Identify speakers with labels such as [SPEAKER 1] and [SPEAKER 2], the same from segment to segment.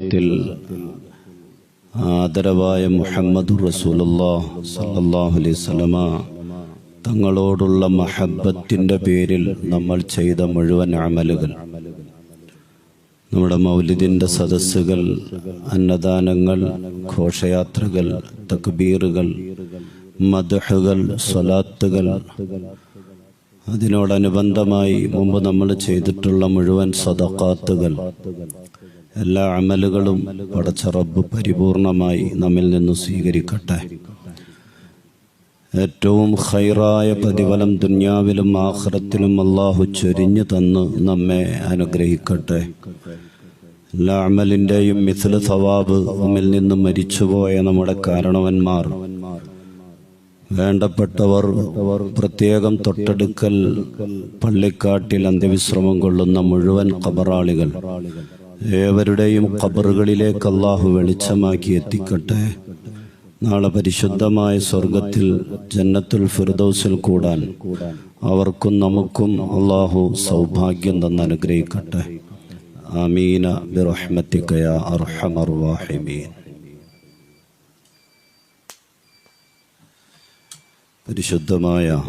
[SPEAKER 1] ത്തിൽ ആദരവായ മുഹമ്മദ് റസൂലുള്ളാഹ് സല്ലല്ലാഹു അലൈഹി തങ്ങളോടുള്ള മഹബത്തിന്റെ പേരിൽ നമ്മൾ ചെയ്ത മുഴുവൻ അമലുകൾ നമ്മുടെ മൗലിദിന്റെ സദസ്സുകൾ അന്നദാനങ്ങൾ ഘോഷയാത്രകൾ തക്ബീറുകൾ മദഹുകൾ സ്വലാത്തുകൾ അതിനോടനുബന്ധമായി മുമ്പ് നമ്മൾ ചെയ്തിട്ടുള്ള മുഴുവൻ സദക്കാത്തുകൾ എല്ലാ അമലുകളും പടച്ച റബ്ബ് പരിപൂർണമായി നമ്മിൽ നിന്ന് സ്വീകരിക്കട്ടെ. ഏറ്റവും ഹൈറായ പ്രതിഫലം ദുന്യാവിലും ആഹ്റത്തിലും അള്ളാഹു ചൊരിഞ്ഞു തന്ന് നമ്മെ അനുഗ്രഹിക്കട്ടെ. എല്ലാ അമലിന്റെയും മിഥില സവാബ് നമ്മിൽ നിന്ന് മരിച്ചുപോയ നമ്മുടെ കാരണവന്മാർ വേണ്ടപ്പെട്ടവർ പ്രത്യേകം തൊട്ടടുക്കൽ പള്ളിക്കാട്ടിൽ അന്ത്യവിശ്രമം കൊള്ളുന്ന മുഴുവൻ ഖബറാളികൾ ഏവരുടെയും ഖബറുകളിലേക്ക് അള്ളാഹു വെളിച്ചമാക്കി എത്തിക്കട്ടെ. നാളെ പരിശുദ്ധമായ സ്വർഗത്തിൽ ജന്നത്തുൽ ഫിർദൗസിൽ കൂടാൻ അവർക്കും നമുക്കും അള്ളാഹു സൗഭാഗ്യം തന്ന് അനുഗ്രഹിക്കട്ടെ. ബിറഹ്മത്തിക്കയ അർഹമർ പരിശുദ്ധമായ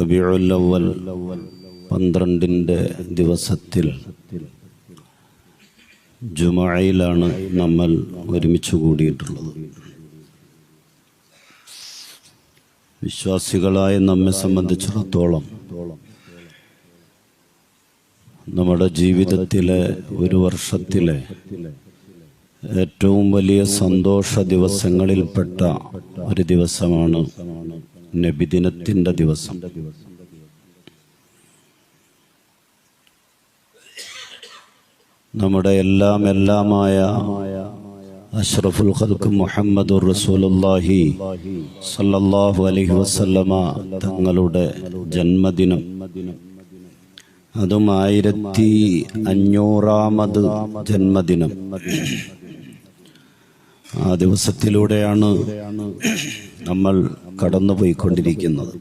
[SPEAKER 1] റബിയുല്ലവൽ പന്ത്രണ്ടിന്റെ ദിവസത്തിൽ ജുമയിലാണ് നമ്മൾ ഒരുമിച്ച് കൂടിയിട്ടുള്ളത്. വിശ്വാസികളായ നമ്മെ സംബന്ധിച്ചിടത്തോളം നമ്മുടെ ജീവിതത്തിലെ ഒരു വർഷത്തിലെ ഏറ്റവും വലിയ സന്തോഷ ദിവസങ്ങളിൽപ്പെട്ട ഒരു ദിവസമാണ് നബിദിനത്തിന്റെ ദിവസം. നമ്മുടെ എല്ലാം എല്ലാമായ അഷ്റഫുൽ ഖൽക്ക് മുഹമ്മദ് റസൂലുള്ളാഹി സല്ലല്ലാഹു അലൈഹി വസല്ലമ തങ്ങളുടെ ജന്മദിനം. അതും ആയിരത്തി അഞ്ഞൂറാമത് ജന്മദിനം. ആ ദിവസത്തിലൂടെയാണ് നമ്മൾ കടന്നുപോയിക്കൊണ്ടിരിക്കുന്നത്.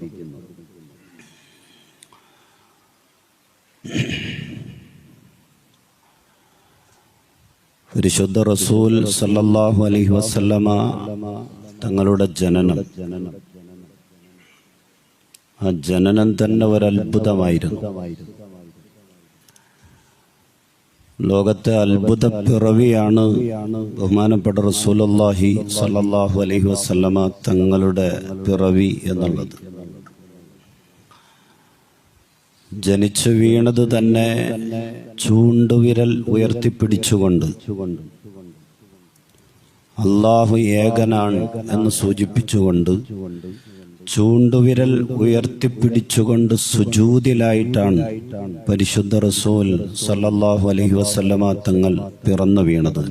[SPEAKER 1] പരിശുദ്ധ റസൂൽ സല്ലല്ലാഹു അലൈഹി വസല്ലമ തങ്ങളുടെ ജനനം. ആ ജനനം തന്നെ ഒരത്ഭുതമായിരുന്നു. ലോകത്തെ അത്ഭുത പിറവിയാണ് ബഹുമാനപ്പെട്ട റസൂലുള്ളാഹി സല്ലല്ലാഹു അലൈഹി വസല്ലമ തങ്ങളുടെ പിറവി എന്നുള്ളത്. ജനിച്ചു വീണത് തന്നെ ചൂണ്ടുവിരൽ ഉയർത്തിപ്പിടിച്ചുകൊണ്ട്. അള്ളാഹു ഏകനാണ് എന്ന് സൂചിപ്പിച്ചുകൊണ്ട് ചൂണ്ടുവിരൽ ഉയർത്തിപ്പിടിച്ചുകൊണ്ട് സുജൂതിലായിട്ടാണ് പരിശുദ്ധ റസൂൽ സല്ലല്ലാഹു അലൈഹി വസല്ലമ തങ്ങൾ പിറന്നു വീണത്.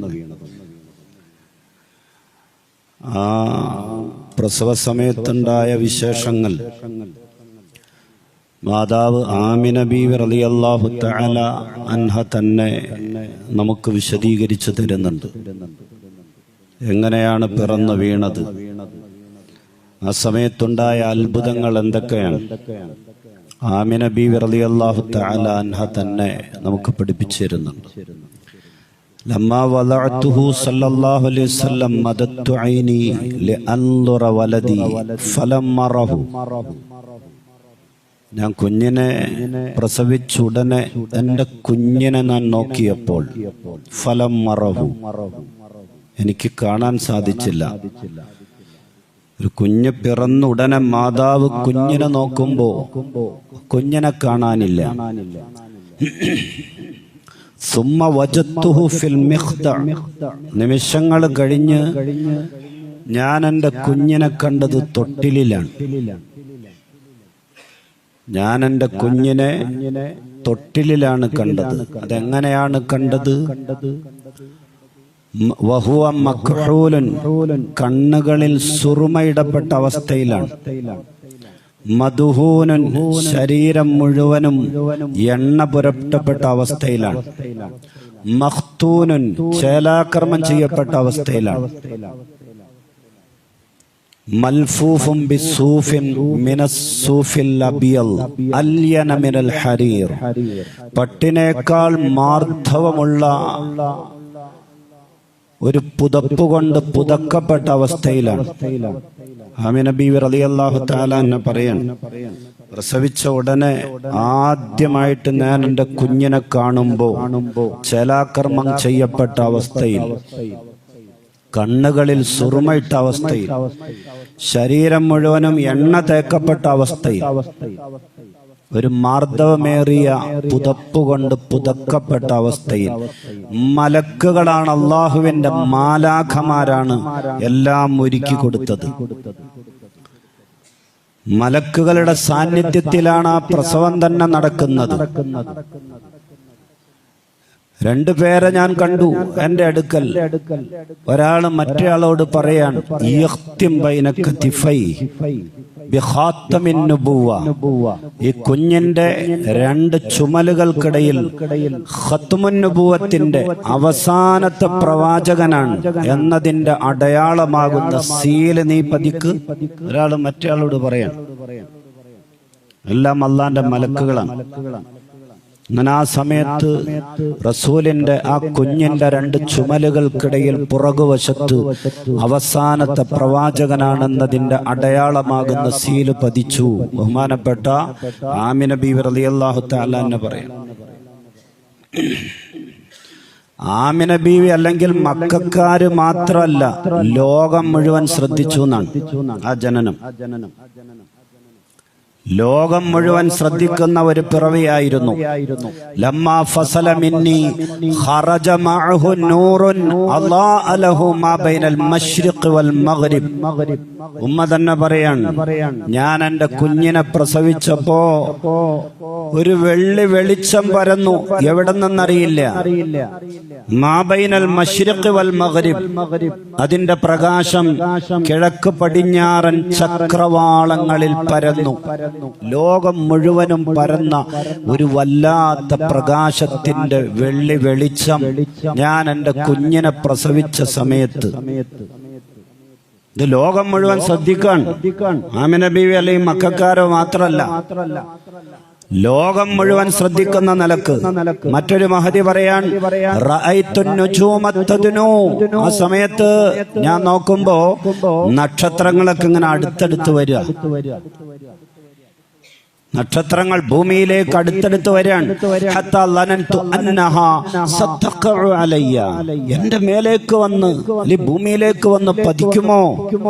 [SPEAKER 1] ആ പ്രസവ സമയത്തുണ്ടായ വിശേഷങ്ങൾ മാതാവ് ആമിന ബീവി റളിയല്ലാഹു തആല അൻഹ തന്നെ നമുക്ക് വിശദീകരിച്ചു തരുന്നുണ്ട് എങ്ങനെയാണ് പിറന്നു വീണത് ആ സമയത്തുണ്ടായ അത്ഭുതങ്ങൾ എന്തൊക്കെയാണ് ആമിന ബീവി റളിയല്ലാഹു തആല അൻഹ തന്നെ നമുക്ക് പഠിപ്പിച്ചു തരുന്നുണ്ട് لما وضعته صلى الله عليه وسلم مددت عيني لأنظر ولدي فلما راه ഞാൻ കുഞ്ഞിനെ പ്രസവിച്ചുടനെ എന്റെ കുഞ്ഞിനെ ഞാൻ നോക്കിയപ്പോൾ ഫലം മറവു. എനിക്ക് കാണാൻ സാധിച്ചില്ല. ഒരു കുഞ്ഞ് പിറന്ന ഉടനെ മാതാവ് കുഞ്ഞിനെ നോക്കുമ്പോ കുഞ്ഞിനെ കാണാനില്ല. സുമ്മ വജത്തുഹു ഫിൽ നിമിഷങ്ങൾ കഴിഞ്ഞ് ഞാൻ എന്റെ കുഞ്ഞിനെ കണ്ടത് തൊട്ടിലിലാണ്. ഞാൻ എന്റെ കുഞ്ഞിനെ തൊട്ടിലിലാണ് കണ്ടത്. അതെങ്ങനെയാണ് കണ്ടത്? വഹുവ കണ്ണുകളിൽ സുറുമയിടപ്പെട്ട അവസ്ഥയിലാണ്. മധുഹൂനൻ ശരീരം മുഴുവനും എണ്ണ പുരട്ടപ്പെട്ട അവസ്ഥയിലാണ്. മഖ്തൂനൻ ചേലാക്രമം ചെയ്യപ്പെട്ട അവസ്ഥയിലാണ്. മൽഫൂഫും ബിസൂഫിൻ മിനസ്സൂഫിൽ അബിയൽ അല്യന മിനൽ ഹരീർ. പട്ടിനേക്കാൾ മാർദ്ധവമുള്ള ഒരു പുതപ്പ് കൊണ്ട് പുതക്കപ്പെട്ട അവസ്ഥയിലാണ്. ആമിന ബീവി അള്ളാഹു തആല എന്നെ പറയാൻ പ്രസവിച്ച ഉടനെ ആദ്യമായിട്ട് ഞാൻ എന്റെ കുഞ്ഞിനെ കാണുമ്പോൾ ചലാകർമ്മം ചെയ്യപ്പെട്ട അവസ്ഥയിൽ കണ്ണുകളിൽ സുറുമയിട്ട അവസ്ഥയിൽ ശരീരം മുഴുവനും എണ്ണ തേക്കപ്പെട്ട അവസ്ഥയിൽ ഒരു മാർദ്ദവമേറിയ പുതപ്പ് കൊണ്ട് പുതക്കപ്പെട്ട അവസ്ഥയിൽ മലക്കുകളാണ് അള്ളാഹുവിന്റെ മാലാഖമാരാണ് എല്ലാം ഒരുക്കി കൊടുത്തത്. മലക്കുകളുടെ സാന്നിധ്യത്തിലാണ് ആ പ്രസവം തന്നെ നടക്കുന്നത്. രണ്ടു പേരെ ഞാൻ കണ്ടു. എന്റെ അടുക്കൽ. ഒരാൾ മറ്റേയാളോട് പറയാണ് "ഇഖ്തിം ബൈന കതിഫൈ ബിഖാത്തമിൻ ഈ കുഞ്ഞിന്റെ രണ്ട് ചുമലുകൾക്കിടയിൽ ഹത്തുമുന്നുഭൂവത്തിന്റെ അവസാനത്തെ പ്രവാചകനാണ് എന്നതിന്റെ അടയാളമാകുന്ന സീൽ നീ പതിക്ക്. ഒരാൾ മറ്റേയാളോട് പറയാൻ എല്ലാം അള്ളാന്റെ മലക്കുകളാണ്. അങ്ങനെ ആ സമയത്ത് റസൂലിന്റെ ആ കുഞ്ഞിന്റെ രണ്ട് ചുമലുകൾക്കിടയിൽ പുറകുവശത്ത് അവസാനത്തെ പ്രവാചകനാണെന്നതിന്റെ അടയാളമാകുന്ന സീൽ പതിച്ചു. ബഹുമാനപ്പെട്ട ആമിന ബീവി റളിയല്ലാഹു തആല എന്ന് പറയാം ആമിന ബീവി അല്ലെങ്കിൽ മക്കാര് മാത്രമല്ല ലോകം മുഴുവൻ ശ്രദ്ധിച്ചു എന്നാണ് ആ ജനനം ആ ജനനം ആ ജനനം. ലോകം മുഴുവൻ ശ്രദ്ധിക്കുന്ന ഒരു പിറവിയായിരുന്നു. ലമ്മ ഫസല മിന്നി ഖറജ മഅഹു നൂറുൻ അല്ലാഹ ലഹു മാ ബൈനൽ മശ്രിഖ് വൽ മഗ്രിബ്. ഉമ്മ തന്നെ പറയാണ് ഞാൻ എന്റെ കുഞ്ഞിനെ പ്രസവിച്ചപ്പോ ഒരു വെള്ളി വെളിച്ചം പരന്നു. എവിടെ നിന്നറിയില്ല മാബൈനൽ മശ്രിഖ് വൽ മഗ്രിബ്. അതിന്റെ പ്രകാശം കിഴക്ക് പടിഞ്ഞാറൻ ചക്രവാളങ്ങളിൽ പരന്നു. ലോകം മുഴുവനും പരന്ന ഒരു വല്ലാത്ത പ്രകാശത്തിന്റെ വെള്ളി വെളിച്ചം ഞാൻ എന്റെ കുഞ്ഞിനെ പ്രസവിച്ച സമയത്ത്. ഇത് ലോകം മുഴുവൻ ശ്രദ്ധിക്കാൻ ആമിന ബീവി അല്ലെങ്കിൽ മക്കാരോ മാത്രല്ല. ലോകം മുഴുവൻ ശ്രദ്ധിക്കുന്ന നിലയ്ക്ക് മറ്റൊരു മഹതി പറയാൻ. ആ സമയത്ത് ഞാൻ നോക്കുമ്പോ നക്ഷത്രങ്ങളൊക്കെ ഇങ്ങനെ അടുത്തടുത്ത് വരിക. നക്ഷത്രങ്ങൾ ഭൂമിയിലേക്ക് അടുത്തടുത്ത് അലയ്യ. എന്റെ മേലേക്ക് വന്ന് അല്ലെ ഭൂമിയിലേക്ക് വന്ന് പതിക്കുമോ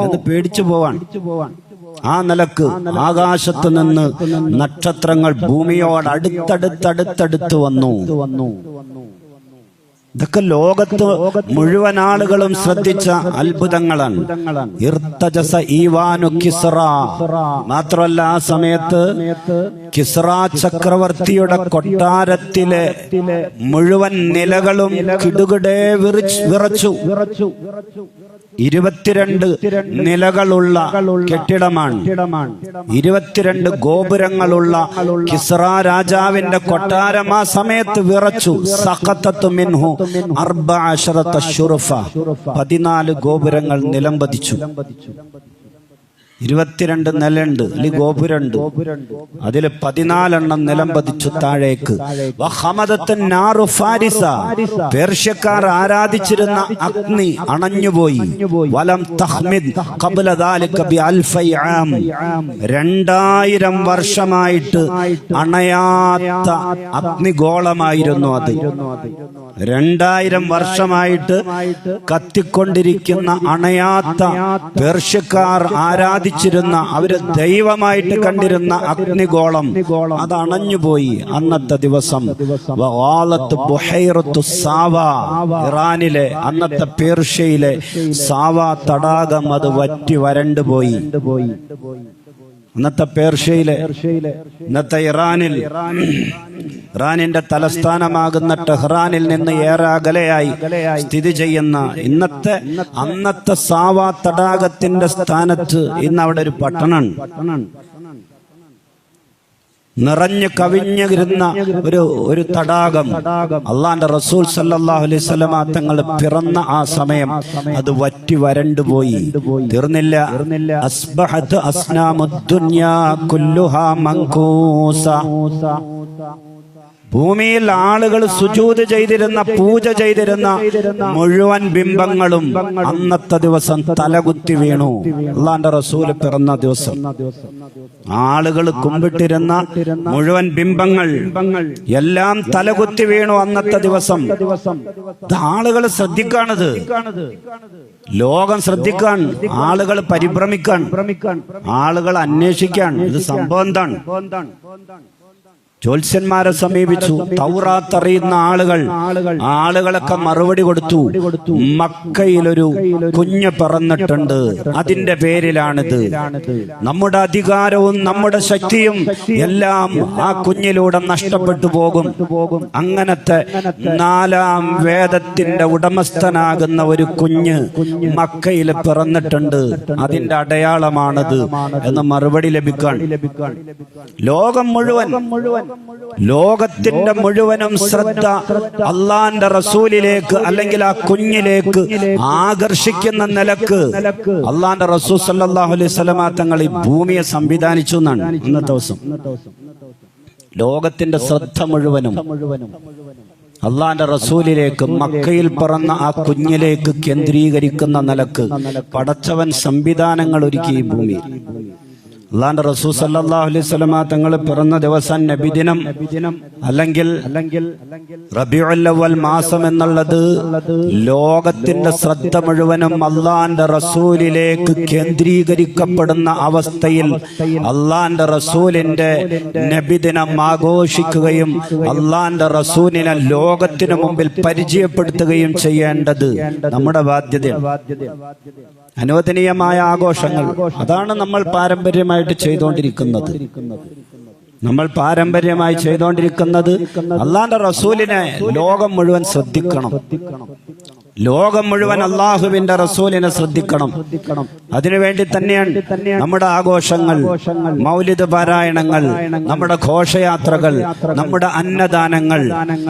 [SPEAKER 1] എന്ന് പേടിച്ചു പോവാൻ ആ നിലയ്ക്ക് ആകാശത്ത് നിന്ന് നക്ഷത്രങ്ങൾ ഭൂമിയോട് അടുത്തടുത്തടുത്തടുത്ത് വന്നു. ഇതൊക്കെ ലോകത്ത് മുഴുവൻ ആളുകളും ശ്രദ്ധിച്ച അത്ഭുതങ്ങളാണ്. ഈവാനു കിസ്റ. മാത്രമല്ല ആ സമയത്ത് കിസ്റ ചക്രവർത്തിയുടെ കൊട്ടാരത്തിലെ മുഴുവൻ നിലകളും കിടുകിടേ വിറച്ചു. ഇരുപത്തിരണ്ട് നിലകളുള്ള കെട്ടിടമാണ്. ഇരുപത്തിരണ്ട് ഗോപുരങ്ങളുള്ള കിസ്റ രാജാവിന്റെ കൊട്ടാരം ആ സമയത്ത് വിറച്ചു. സഖത്തത്തു മിൻഹു അർബഅശറത ശുറഫ. പതിനാല് ഗോപുരങ്ങൾ നിലംപതിച്ചു. ഇരുപത്തിരണ്ട് നിലയുണ്ട്. അല്ലെങ്കിൽ ഗോപുരണ്ട്. അതിൽ പതിനാലെണ്ണം നിലം പതിച്ചു താഴേക്ക്. പേർഷ്യക്കാർ ആരാധിച്ചിരുന്ന അഗ്നി അണഞ്ഞുപോയി. വലം തഹ്മിദ് രണ്ടായിരം വർഷമായിട്ട് അണയാത്ത അഗ്നിഗോളമായിരുന്നു അത്. രണ്ടായിരം വർഷമായിട്ട് കത്തിക്കൊണ്ടിരിക്കുന്ന അണയാത്ത പേർഷ്യക്കാർ ആരാധിച്ചിരുന്ന അവർ ദൈവമായിട്ട് കണ്ടിരുന്ന അഗ്നിഗോളം അത് അണഞ്ഞുപോയി അന്നത്തെ ദിവസം. സാവ ഇറാനിലെ അന്നത്തെ പേർഷ്യയിലെ സാവ തടാകം അത് വറ്റി വരണ്ടുപോയി അന്നത്തെ പേർഷ്യയിലെ ഇന്നത്തെ ഇറാനിൽ ഇറാനിന്റെ തലസ്ഥാനമാകുന്ന ടെഹ്റാനിൽ നിന്ന് ഏറെ അകലെയായി സ്ഥിതി ചെയ്യുന്ന ഇന്നത്തെ അന്നത്തെ സാവാ തടാകത്തിന്റെ സ്ഥാനത്ത് ഇന്ന് അവിടെ ഒരു പട്ടണം. നിറഞ്ഞു കവിഞ്ഞിരുന്ന ഒരു ഒരു തടാകം. അള്ളാന്റെ റസൂൽ സല്ലല്ലാഹു അലൈഹി സ്വലമ തങ്ങൾ പിറന്ന ആ സമയം അത് വറ്റി വരണ്ടു പോയി. തീർന്നില്ല. അസ്ബഹത്ത് അസ്നാമുദ്ദുന്യാ കുല്ലുഹാ മങ്കൂസ. ഭൂമിയിൽ ആളുകൾ സുജൂത് ചെയ്തിരുന്ന പൂജ ചെയ്തിരുന്ന മുഴുവൻ ബിംബങ്ങളും അന്നത്തെ ദിവസം തലകുത്തി വീണു. അള്ളാന്റെ റസൂൽ പിറന്ന ദിവസം. ആളുകൾ കുമ്പിട്ടിരുന്ന മുഴുവൻ ബിംബങ്ങൾ എല്ലാം തലകുത്തി വീണു അന്നത്തെ ദിവസം. ആളുകൾ ശ്രദ്ധിക്കാണത്. ലോകം ശ്രദ്ധിക്കാൻ ആളുകൾ പരിഭ്രമിക്കാൻ ആളുകൾ അന്വേഷിക്കാൻ. ഇത് സംഭവം എന്താണ്? ജ്യോത്സ്യന്മാരെ സമീപിച്ചു. തൗറാത്ത് അറിയുന്ന ആളുകൾ ആളുകളൊക്കെ മറുപടി കൊടുത്തു. മക്കയിലൊരു കുഞ്ഞ് പിറന്നിട്ടുണ്ട്. അതിന്റെ പേരിലാണിത്. നമ്മുടെ അധികാരവും നമ്മുടെ ശക്തിയും എല്ലാം ആ കുഞ്ഞിലൂടെ നഷ്ടപ്പെട്ടു പോകും. അങ്ങനത്തെ നാലാം വേദത്തിന്റെ ഉടമസ്ഥനാകുന്ന ഒരു കുഞ്ഞ് മക്കയിൽ പിറന്നിട്ടുണ്ട്. അതിന്റെ അടയാളമാണത് എന്ന് മറുപടി ലഭിക്കാൻ. ലോകം മുഴുവൻ മുഴുവൻ ലോകത്തിന്റെ മുഴുവനും ശ്രദ്ധ അള്ളാന്റെ റസൂലിലേക്ക് അല്ലെങ്കിൽ ആ കുഞ്ഞിലേക്ക് ആകർഷിക്കുന്ന നിലയ്ക്ക് അള്ളാന്റെ റസൂൽ സല്ലല്ലാഹു അലൈഹി സ്വലമാ തങ്ങൾ ഈ ഭൂമിയെ സംവിധാനിച്ചു എന്നാണ് ഇന്നത്തെ ദിവസം. ലോകത്തിന്റെ ശ്രദ്ധ മുഴുവനും അള്ളാന്റെ റസൂലിലേക്ക് മക്കയിൽ പറന്ന ആ കുഞ്ഞിലേക്ക് കേന്ദ്രീകരിക്കുന്ന നിലയ്ക്ക് പടച്ചവൻ സംവിധാനങ്ങൾ ഒരുക്കി ഈ ഭൂമിയിൽ. അള്ളാന്റെ റസൂൽ സല്ലല്ലാഹു അലൈഹി സ്വലമ തങ്ങൾ പിറന്ന ദിവസം നബിദിനം അല്ലെങ്കിൽ അല്ലെങ്കിൽ മാസം എന്നുള്ളത് ലോകത്തിന്റെ ശ്രദ്ധ മുഴുവനും അള്ളാന്റെ റസൂലിലേക്ക് കേന്ദ്രീകരിക്കപ്പെടുന്ന അവസ്ഥയിൽ അള്ളാന്റെ റസൂലിന്റെ നബിദിനം ആഘോഷിക്കുകയും അള്ളാന്റെ റസൂലിനെ ലോകത്തിനു മുമ്പിൽ പരിചയപ്പെടുത്തുകയും ചെയ്യേണ്ടത് നമ്മുടെ ബാധ്യതയാണ്. അനുവദനീയമായ ആഘോഷങ്ങൾ. അതാണ് നമ്മൾ പാരമ്പര്യമായിട്ട് ചെയ്തുകൊണ്ടിരിക്കുന്നത് നമ്മൾ പാരമ്പര്യമായി ചെയ്തുകൊണ്ടിരിക്കുന്നത് അള്ളാന്റെ റസൂലിനെ ലോകം മുഴുവൻ ശ്രദ്ധിക്കണം. ലോകം മുഴുവൻ അള്ളാഹുവിന്റെ റസൂലിനെ ശ്രദ്ധിക്കണം. അതിനുവേണ്ടി തന്നെയാണ് നമ്മുടെ ആഘോഷങ്ങൾ മൗലിക പാരായണങ്ങൾ നമ്മുടെ ഘോഷയാത്രകൾ നമ്മുടെ അന്നദാനങ്ങൾ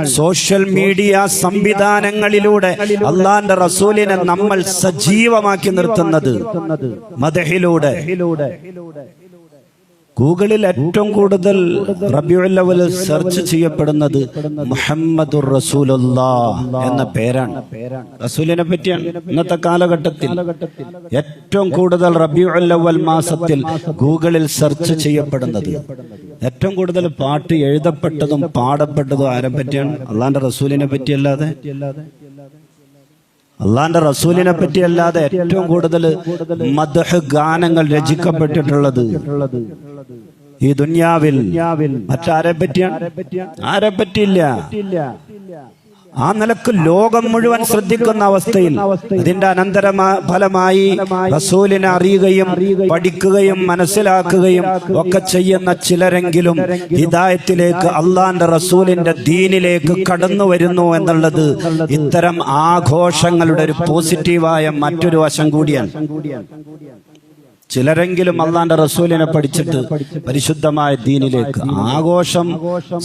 [SPEAKER 1] സോഷ്യൽ മീഡിയ സംവിധാനങ്ങളിലൂടെ അള്ളാന്റെ റസൂലിനെ നമ്മൾ സജീവമാക്കി നിർത്തുന്നത്. മദഹിലൂടെ. ഗൂഗിളിൽ ഏറ്റവും കൂടുതൽ സെർച്ച് ചെയ്യപ്പെടുന്നത് മുഹമ്മദുർ റസൂലുള്ളാ എന്ന പേരാണ്. റസൂലിനെ പറ്റിയാണ് ഇന്നത്തെ കാലഘട്ടത്തിൽ ഏറ്റവും കൂടുതൽ റബിയുല്ലവൽ മാസത്തിൽ ഗൂഗിളിൽ സെർച്ച് ചെയ്യപ്പെടുന്നത്. ഏറ്റവും കൂടുതൽ പാട്ട് എഴുതപ്പെട്ടതും പാടപ്പെട്ടതും ആരെ പറ്റിയാണ്? അള്ളാന്റെ റസൂലിനെ പറ്റിയല്ലാതെ? അള്ളാന്റെ റസൂലിനെ പറ്റി അല്ലാതെ ഏറ്റവും കൂടുതൽ മദഹ് ഗാനങ്ങൾ രചിക്കപ്പെട്ടിട്ടുള്ളത് ഈ ദുന്യാവിൽ. മറ്റാരെ പറ്റിയാണ് ആരെ പറ്റിയില്ല? ആ നിലയ്ക്ക് ലോകം മുഴുവൻ ശ്രദ്ധിക്കുന്ന അവസ്ഥയിൽ അതിന്റെ അനന്തര ഫലമായി റസൂലിനെ അറിയുകയും പഠിക്കുകയും മനസ്സിലാക്കുകയും ഒക്കെ ചെയ്യുന്ന ചിലരെങ്കിലും ഹിദായത്തിലേക്ക് അള്ളാന്റെ റസൂലിന്റെ ദീനിലേക്ക് കടന്നു വരുന്നു എന്നുള്ളത് ഇത്തരം ആഘോഷങ്ങളുടെ ഒരു പോസിറ്റീവായ മറ്റൊരു വശം കൂടിയാണ്. ചിലരെങ്കിലും അള്ളാന്റെ റസൂലിനെ പഠിച്ചിട്ട് പരിശുദ്ധമായ ദീനിലേക്ക് ആഘോഷം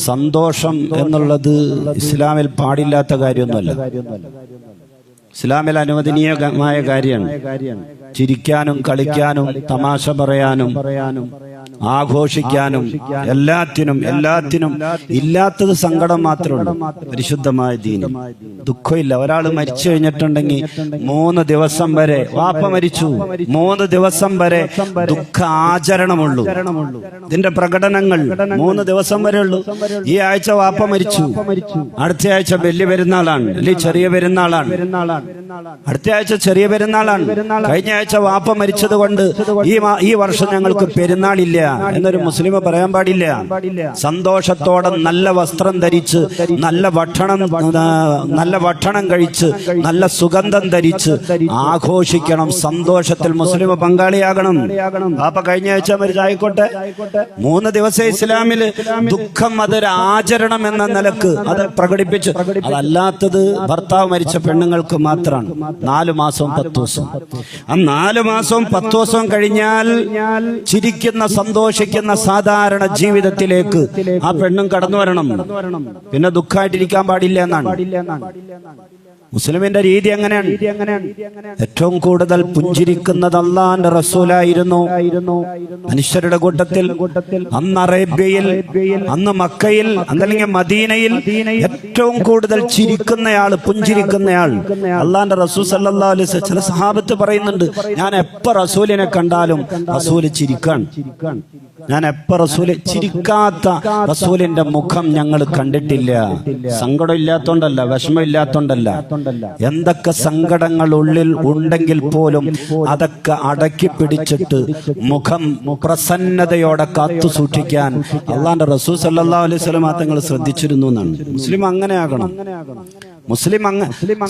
[SPEAKER 1] സന്തോഷം എന്നുള്ളത് ഇസ്ലാമിൽ പാടില്ലാത്ത കാര്യമൊന്നുമല്ല. ഇസ്ലാമിൽ അനുവദനീയമായ കാര്യമാണ്. ചിരിക്കാനും കളിക്കാനും തമാശ പറയാനും ആഘോഷിക്കാനും എല്ലാത്തിനും എല്ലാത്തിനും ഇല്ലാത്തത് സങ്കടം മാത്രമേ പരിശുദ്ധമായ ദീനം ദുഃഖമില്ല. ഒരാൾ മരിച്ചു കഴിഞ്ഞിട്ടുണ്ടെങ്കിൽ മൂന്ന് ദിവസം വരെ വാപ്പ മരിച്ചു. മൂന്ന് ദിവസം വരെ ദുഃഖ ആചരണമുള്ളൂ. ഇതിന്റെ പ്രകടനങ്ങൾ മൂന്ന് ദിവസം വരെ ഉള്ളൂ. ഈ ആഴ്ച വാപ്പ മരിച്ചു. അടുത്ത ആഴ്ച വലിയ പെരുന്നാളാണ്. അല്ലെങ്കിൽ ചെറിയ പെരുന്നാളാണ്. അടുത്ത ആഴ്ച ചെറിയ പെരുന്നാളാണ്. കഴിഞ്ഞ ആഴ്ച വാപ്പ മരിച്ചത് കൊണ്ട് ഈ ഈ വർഷം ഞങ്ങൾക്ക് പെരുന്നാളില്ല. എന്നൊരു മുസ്ലിം പറയാൻ പാടില്ല. സന്തോഷത്തോടെ നല്ല വസ്ത്രം ധരിച്ച് നല്ല ഭക്ഷണം നല്ല ഭക്ഷണം കഴിച്ച് നല്ല സുഗന്ധം ധരിച്ച് ആഘോഷിക്കണം. സന്തോഷത്തിൽ മുസ്ലിം പങ്കാളിയാകണം. അപ്പൊ കഴിഞ്ഞ ആഴ്ച മരിച്ചായിക്കോട്ടെ മൂന്ന് ദിവസം ഇസ്ലാമിൽ ദുഃഖം അതൊരു ആചരണം എന്ന നിലയ്ക്ക് അത് പ്രകടിപ്പിച്ചു അതല്ലാത്തത് ഭർത്താവ് മരിച്ച പെണ്ണുങ്ങൾക്ക് മാത്രമാണ്. നാലു മാസവും പത്ത് ദിവസം. ആ നാലു മാസവും പത്ത് ദിവസവും കഴിഞ്ഞാൽ ചിരിക്കുന്ന സന്തോഷം സന്തോഷിക്കുന്ന സാധാരണ ജീവിതത്തിലേക്ക് ആ പെണ്ണും കടന്നു വരണം. പിന്നെ ദുഃഖമായിട്ടിരിക്കാൻ പാടില്ല എന്നാണ്. മുസ്ലിമിന്റെ രീതി എങ്ങനെയാണ്? ഏറ്റവും കൂടുതൽ പുഞ്ചിരിക്കുന്നത് അള്ളാന്റെ റസൂലായിരുന്നു. മനുഷ്യരുടെ കൂട്ടത്തിൽ അന്ന് അറേബ്യയിൽ അന്ന് മക്കയിൽ അതല്ലെങ്കിൽ മദീനയിൽ ഏറ്റവും കൂടുതൽ ചിരിക്കുന്നയാൾ പുഞ്ചിരിക്കുന്നയാൾ അള്ളാന്റെ റസൂൽ സല്ലാ ചില സഹാബത്ത് പറയുന്നുണ്ട് ഞാൻ എപ്പോ റസൂലിനെ കണ്ടാലും റസൂൽ ചിരിക്കാൻ ഞാൻ എപ്പ റസൂൽ ചിരിക്കാത്ത റസൂലിന്റെ മുഖം ഞങ്ങൾ കണ്ടിട്ടില്ല. സങ്കടം ഇല്ലാത്തോണ്ടല്ല വിഷമം ഇല്ലാത്തോണ്ടല്ല എന്തൊക്കെ സങ്കടങ്ങൾ ഉള്ളിൽ ഉണ്ടെങ്കിൽ പോലും അതൊക്കെ അടക്കി പിടിച്ചിട്ട് മുഖം പ്രസന്നതയോടെ കാത്തു സൂക്ഷിക്കാൻ അള്ളാന്റെ റസൂൽ സല്ലാ അലൈഹി സ്വലമാ തങ്ങൾ ശ്രദ്ധിച്ചിരുന്നു എന്നാണ്. മുസ്ലിം അങ്ങനെ ആകണം മുസ്ലിം അങ്ങ്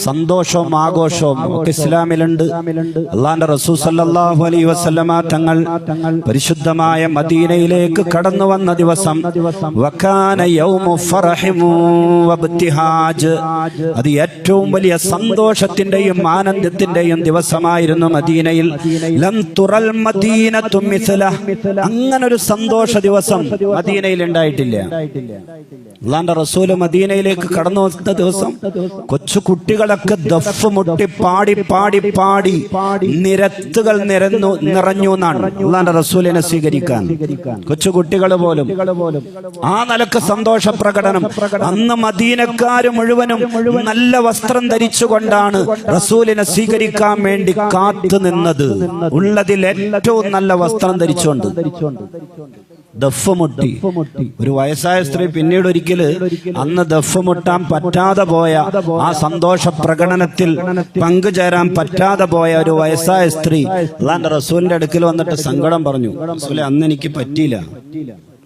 [SPEAKER 1] സന്തോഷവും ആഘോഷവും ഒക്കെ ഇസ്ലാമിലുണ്ട്. അള്ളാന്റെ റസൂൽ സല്ലല്ലാഹു അലൈഹി വസല്ലമ തങ്ങൾ പരിശുദ്ധമായ മദീനയിലേക്ക് കടന്നു വന്ന ദിവസം അത് ഏറ്റവും വലിയ സന്തോഷത്തിന്റെയും ആനന്ദത്തിന്റെയും ദിവസമായിരുന്നു മദീനയിൽ. അങ്ങനെ ഒരു സന്തോഷ ദിവസം മദീനയിൽ ഉണ്ടായിട്ടില്ല. അള്ളാന്റെ റസൂൽ മദീനയിലേക്ക് കടന്നു വന്ന ദിവസം കൊച്ചു കുട്ടികളൊക്കെ ദഫ് മുട്ടി പാടി പാടി പാടി നിരത്തുകൾ നിരന്നു നിറഞ്ഞു എന്നാണ്. അള്ളാന്റെ റസൂലിനെ സ്വീകരിക്കാൻ. കൊച്ചു കുട്ടികൾ പോലും. ആ നിലയ്ക്ക് സന്തോഷ പ്രകടനം. അന്ന് മദീനക്കാര് മുഴുവനും നല്ല വസ്ത്രം ധരിച്ചുകൊണ്ടാണ് റസൂലിനെ സ്വീകരിക്കാൻ വേണ്ടി കാത്തു നിന്നത്. ഉള്ളതിൽ ഏറ്റവും നല്ല വസ്ത്രം ധരിച്ചുകൊണ്ട്. ദഫ് മുട്ടി ഒരു വയസ്സായ സ്ത്രീ പിന്നീട് ഒരിക്കൽ അന്ന് ദഫ് മുട്ടാൻ പറ്റാതെ പോയ ആ സന്തോഷ പ്രകടനത്തിൽ പങ്കുചേരാൻ പറ്റാതെ പോയ ഒരു വയസ്സായ സ്ത്രീ അള്ളാന്റെ റസൂലിന്റെ അടുക്കൽ വന്നിട്ട് സങ്കടം പറഞ്ഞു. റസൂലെ അന്ന് എനിക്ക് പറ്റിയില്ല.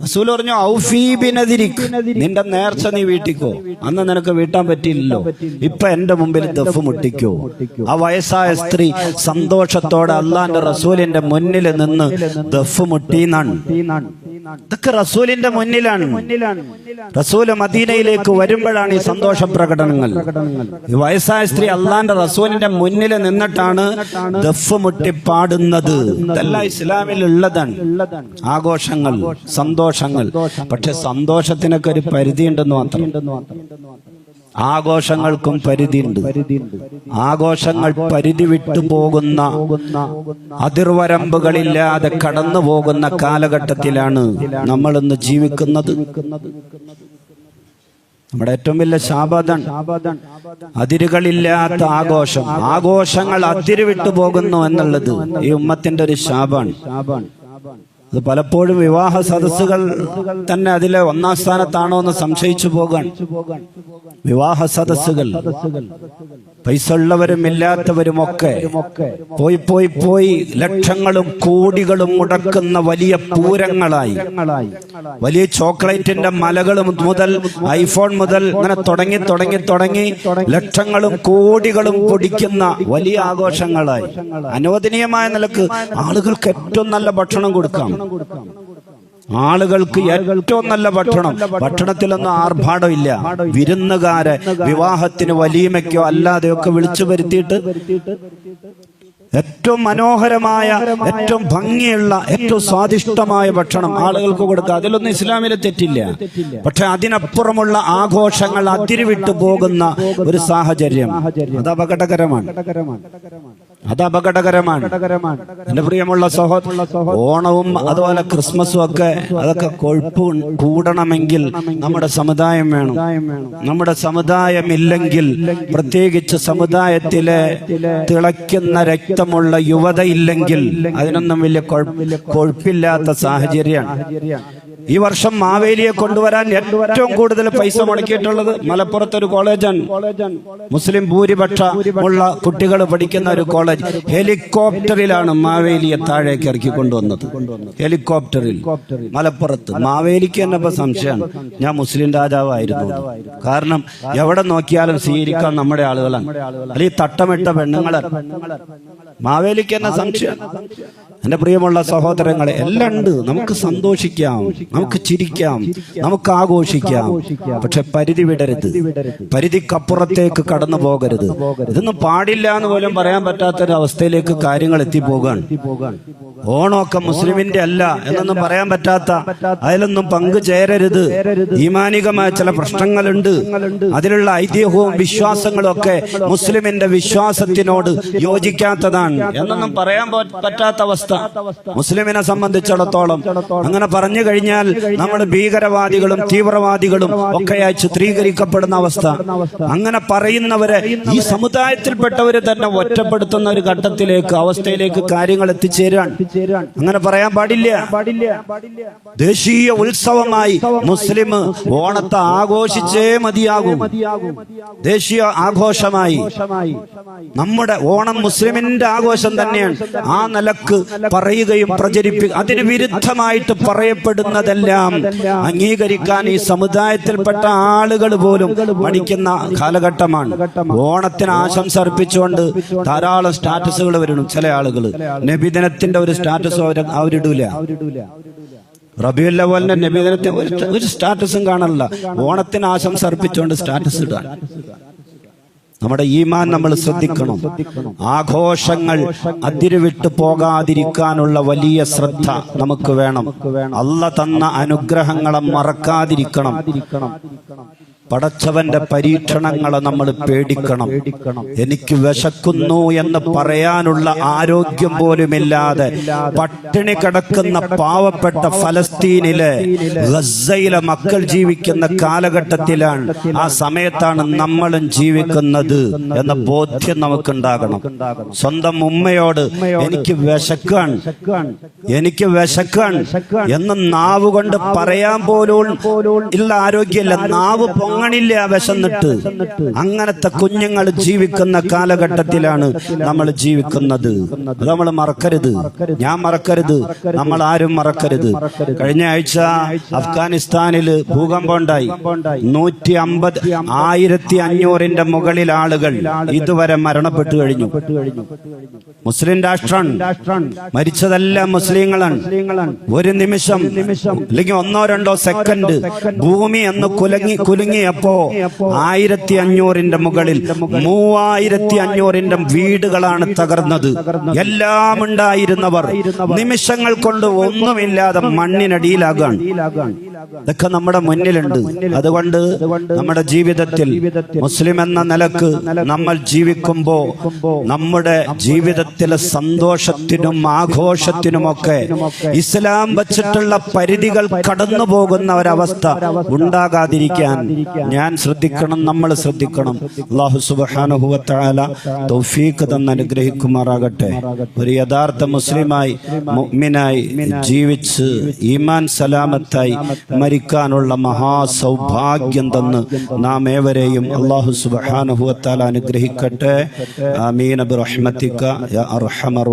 [SPEAKER 1] റസൂൽ പറഞ്ഞു ഔഫീബിനതിരിക്. നിന്റെ നേർച്ച നീ വീട്ടിക്കോ. അന്ന് നിനക്ക് വീട്ടാൻ പറ്റിയില്ലല്ലോ. ഇപ്പൊ എന്റെ മുമ്പിൽ ദഫ് മുട്ടിക്കോ. ആ വയസ്സായ സ്ത്രീ സന്തോഷത്തോടെ അള്ളാന്റെ റസൂലിന്റെ മുന്നിൽ നിന്ന് ദഫ് മുട്ടീന്നാണ്. ഇതൊക്കെ റസൂലിന്റെ മുന്നിലാണ്. റസൂൽ മദീനയിലേക്ക് വരുമ്പോഴാണ് ഈ സന്തോഷ പ്രകടനങ്ങൾ. ഈ വയസ്സായ സ്ത്രീ അള്ളാന്റെ റസൂലിന്റെ മുന്നിൽ നിന്നിട്ടാണ് ദഫ് മുട്ടി പാടുന്നത് ഇതെല്ലാം ഇസ്ലാമിൽ ഉള്ളതാണ് ആഘോഷങ്ങൾ സന്തോഷങ്ങൾ. പക്ഷെ സന്തോഷത്തിനൊക്കെ ഒരു പരിധിയുണ്ടെന്ന് മാത്രം. ആഘോഷങ്ങൾക്കും പരിധിയുണ്ട്. ആഘോഷങ്ങൾ പരിധി വിട്ടു പോകുന്ന അതിർവരമ്പുകളില്ലാതെ കടന്നു പോകുന്ന കാലഘട്ടത്തിലാണ് നമ്മൾ ഇന്ന് ജീവിക്കുന്നത്. നമ്മുടെ ഏറ്റവും വലിയ ശാപതൻ അതിരുകളില്ലാത്ത ആഘോഷം. ആഘോഷങ്ങൾ അതിരുവിട്ടു പോകുന്നു എന്നുള്ളത് ഈ ഉമ്മത്തിന്റെ ഒരു ശാപാണ് ശാപാണ് അത് പലപ്പോഴും വിവാഹ സദസ്സുകൾ തന്നെ അതിലെ ഒന്നാം സ്ഥാനത്താണോ എന്ന് സംശയിച്ചു പോകാൻ. വിവാഹ സദസ്സുകൾ പൈസ ഉള്ളവരും ഇല്ലാത്തവരുമൊക്കെ പോയി പോയി പോയി ലക്ഷങ്ങളും കോടികളും മുടക്കുന്ന വലിയ പൂരങ്ങളായി. വലിയ ചോക്ലേറ്റിന്റെ മലകൾ മുതൽ ഐഫോൺ മുതൽ അങ്ങനെ തുടങ്ങി തുടങ്ങി തുടങ്ങി ലക്ഷങ്ങളും കോടികളും പൊടിക്കുന്ന വലിയ ആഘോഷങ്ങളായി. അനുവദനീയമായ നിലയ്ക്ക് ആളുകൾക്ക് ഏറ്റവും നല്ല ഭക്ഷണം കൊടുക്കാം. ആളുകൾക്ക് ഏറ്റവും നല്ല ഭക്ഷണം. ഭക്ഷണത്തിലൊന്നും ആർഭാടമില്ല. വിരുന്നുകാരെ വിവാഹത്തിന് വലിയമയ്ക്കോ അല്ലാതെയൊക്കെ വിളിച്ചു വരുത്തിയിട്ട് ഏറ്റവും മനോഹരമായ ഏറ്റവും ഭംഗിയുള്ള ഏറ്റവും സ്വാദിഷ്ടമായ ഭക്ഷണം ആളുകൾക്ക് കൊടുക്കുക. അതിലൊന്നും ഇസ്ലാമിലെ തെറ്റില്ല. പക്ഷെ അതിനപ്പുറമുള്ള ആഘോഷങ്ങൾ അതിരുവിട്ടു പോകുന്ന ഒരു സാഹചര്യം. അത് അപകടകരമാണ്. അത് അപകടകരമാണ്. എന്റെ പ്രിയമുള്ള സഹോദര ഓണവും അതുപോലെ ക്രിസ്മസും ഒക്കെ അതൊക്കെ കൊഴുപ്പ് കൂടണമെങ്കിൽ നമ്മുടെ സമുദായം വേണം. നമ്മുടെ സമുദായം ഇല്ലെങ്കിൽ പ്രത്യേകിച്ച് സമുദായത്തിലെ തിളയ്ക്കുന്ന രക്തമുള്ള യുവത ഇല്ലെങ്കിൽ അതിനൊന്നും വലിയ കൊഴുപ്പില്ലാത്ത സാഹചര്യമാണ്. ഈ വർഷം മാവേലിയെ കൊണ്ടുവരാൻ ഏറ്റവും കൂടുതൽ പൈസ മുടക്കിയിട്ടുള്ളത് മലപ്പുറത്ത് ഒരു കോളേജാണ്. മുസ്ലിം ഭൂരിപക്ഷ ഉള്ള കുട്ടികൾ പഠിക്കുന്ന ഒരു കോളേജ്. ഹെലികോപ്റ്ററിലാണ് മാവേലിയെ താഴേക്ക് ഇറക്കി കൊണ്ടുവന്നത്. ഹെലികോപ്റ്ററിൽ. മലപ്പുറത്ത്. മാവേലിക്ക് തന്നെ സംശയമാണ്. ഞാൻ മുസ്ലിം രാജാവായിരുന്നു. കാരണം എവിടെ നോക്കിയാലും സ്വീകരിക്കാൻ നമ്മുടെ ആളുകളാണ്. അല്ലെങ്കിൽ തട്ടമിട്ട പെണ്ണുങ്ങളെ. മാവേലിക്ക് തന്നെ സംശയം എന്റെ പ്രിയമുള്ള സഹോദരങ്ങളെ എല്ലാം ഉണ്ട്. നമുക്ക് സന്തോഷിക്കാം. നമുക്ക് ചിരിക്കാം നമുക്ക് ആഘോഷിക്കാം. പക്ഷെ പരിധി വിടരുത്. പരിധിക്കപ്പുറത്തേക്ക് കടന്നു പോകരുത്. ഇതൊന്നും പാടില്ല എന്ന് പോലും പറയാൻ പറ്റാത്തൊരു അവസ്ഥയിലേക്ക് കാര്യങ്ങൾ എത്തിപ്പോകാൻ ഓണമൊക്കെ മുസ്ലിമിന്റെ അല്ല എന്നൊന്നും പറയാൻ പറ്റാത്ത അതിലൊന്നും പങ്കു ചേരരുത്. ഈമാനികമായ ചില പ്രശ്നങ്ങളുണ്ട്. അതിലുള്ള ഐതിഹ്യവും വിശ്വാസങ്ങളും ഒക്കെ മുസ്ലിമിന്റെ വിശ്വാസത്തിനോട് യോജിക്കാത്തതാണ് എന്നൊന്നും പറയാൻ പറ്റാത്ത അവസ്ഥ. മുസ്ലിമിനെ സംബന്ധിച്ചിടത്തോളം അങ്ങനെ പറഞ്ഞു കഴിഞ്ഞാൽ നമ്മൾ ഭീകരവാദികളും തീവ്രവാദികളും ഒക്കെയായി ചിത്രീകരിക്കപ്പെടുന്ന അവസ്ഥ. അങ്ങനെ പറയുന്നവരെ ഈ സമുദായത്തിൽപ്പെട്ടവര് തന്നെ ഒറ്റപ്പെടുത്തുന്ന ഒരു ഘട്ടത്തിലേക്ക് അവസ്ഥയിലേക്ക് കാര്യങ്ങൾ എത്തിച്ചേരാൻ. അങ്ങനെ പറയാൻ പാടില്ല. ദേശീയ ഉത്സവമായി മുസ്ലിം ഓണത്തെ ആഘോഷിച്ചേ മതിയാകും. ദേശീയ ആഘോഷമായി. നമ്മുടെ ഓണം മുസ്ലിമിന്റെ ആഘോഷം തന്നെയാണ്. ആ നിലയ്ക്ക് പറയുകയും പ്രചരിപ്പിക്കുക അതിന് വിരുദ്ധമായിട്ട് പറയപ്പെടുന്നതെല്ലാം അംഗീകരിക്കാൻ ഈ സമുദായത്തിൽപ്പെട്ട ആളുകൾ പോലും പഠിക്കുന്ന കാലഘട്ടമാണ്. ഓണത്തിന് ആശംസ അർപ്പിച്ചുകൊണ്ട് ധാരാളം സ്റ്റാറ്റസുകൾ വരണം ചില ആളുകൾ. നബിദിനത്തിന്റെ ഒരു സ്റ്റാറ്റസ് അവർ അവരിടൂല. റബിയുല്ലവലിന്റെ നബിദിനത്തെ ഒരു ഒരു സ്റ്റാറ്റസും കാണാനില്ല. ഓണത്തിന് ആശംസ അർപ്പിച്ചുകൊണ്ട് സ്റ്റാറ്റസ് ഇടാൻ നമ്മുടെ ഈമാൻ നമ്മൾ ശ്രദ്ധിക്കണം. ആഘോഷങ്ങൾ അതിരുവിട്ട് പോകാതിരിക്കാനുള്ള വലിയ ശ്രദ്ധ നമുക്ക് വേണം. അല്ല തന്ന അനുഗ്രഹങ്ങളെ മറക്കാതിരിക്കണം. പടച്ചവന്റെ പരീക്ഷണങ്ങളെ നമ്മൾ പേടിക്കണം. എനിക്ക് വിശക്കുന്നു എന്ന് പറയാനുള്ള ആരോഗ്യം പോലുമില്ലാതെ പട്ടിണി കിടക്കുന്ന പാവപ്പെട്ട ഫലസ്തീനിലെ ഗസയിലെ മക്കൾ ജീവിക്കുന്ന കാലഘട്ടത്തിലാണ് ആ സമയത്താണ് നമ്മളും ജീവിക്കുന്നത് എന്ന ബോധ്യം നമുക്കുണ്ടാകണം. സ്വന്തം ഉമ്മയോട് എനിക്ക് വിശക്കാണ് എനിക്ക് വിശക്കാണ് എന്ന് നാവ് കൊണ്ട് പറയാൻ പോലും ഇല്ല ആരോഗ്യമില്ല. നാവ് പൊങ്ങണില്ല വിശന്നിട്ട്. അങ്ങനത്തെ കുഞ്ഞുങ്ങൾ ജീവിക്കുന്ന കാലഘട്ടത്തിലാണ് നമ്മൾ ജീവിക്കുന്നത്. നമ്മൾ മറക്കരുത്. ഞാൻ മറക്കരുത്. നമ്മൾ ആരും മറക്കരുത്. കഴിഞ്ഞ ആഴ്ച അഫ്ഗാനിസ്ഥാനിൽ ഭൂകമ്പം ഉണ്ടായി നൂറ്റി അമ്പത് ആയിരത്തി അഞ്ഞൂറിന്റെ മുകളിൽ ആളുകൾ ഇതുവരെ മരണപ്പെട്ടു കഴിഞ്ഞു. മുസ്ലിം രാഷ്ട്രം മരിച്ചതെല്ലാം മുസ്ലിങ്ങളാണ്. ഒരു നിമിഷം അല്ലെങ്കിൽ ഒന്നോ രണ്ടോ സെക്കൻഡ് ഭൂമി എന്ന് കുലങ്ങി കുലുങ്ങിയപ്പോ ആയിരത്തി അഞ്ഞൂറിന്റെ മുകളിൽ മൂവായിരത്തി അഞ്ഞൂറിന്റെ വീടുകളാണ് തകർന്നത്. എല്ലാം ഉണ്ടായിരുന്നവർ നിമിഷങ്ങൾ കൊണ്ട് ഒന്നുമില്ലാതെ മണ്ണിനടിയിലാകാൻ. ഇതൊക്കെ നമ്മുടെ മുന്നിലുണ്ട്. അതുകൊണ്ട് നമ്മുടെ ജീവിതത്തിൽ മുസ്ലിം എന്ന നിലയ്ക്ക് നമ്മൾ ജീവിക്കുമ്പോ നമ്മുടെ ജീവിതത്തിലെ സന്തോഷത്തിനും ആഘോഷത്തിനുമൊക്കെ ഇസ്ലാം വച്ചിട്ടുള്ള പരിധികൾ കടന്നു പോകുന്ന ഒരവസ്ഥ ഉണ്ടാകാതിരിക്കാൻ ഞാൻ ശ്രദ്ധിക്കണം നമ്മൾ ശ്രദ്ധിക്കണം. അള്ളാഹു സുബാനുഭവത്താല തൗഫീഖ് തന്ന് അനുഗ്രഹിക്കുമാറാകട്ടെ. ഒരു യഥാർത്ഥ മുസ്ലിമായി മുഗ്മിനായി ജീവിച്ച് ഈമാൻ സലാമത്തായി മരിക്കാനുള്ള മഹാസൗഭാഗ്യം തന്ന് നാം ഏവരെയും അള്ളാഹു സുബാനുഭവത്താൽ അനുഗ്രഹിക്കട്ടെ. ആമീൻ. അബ് അർഹമർ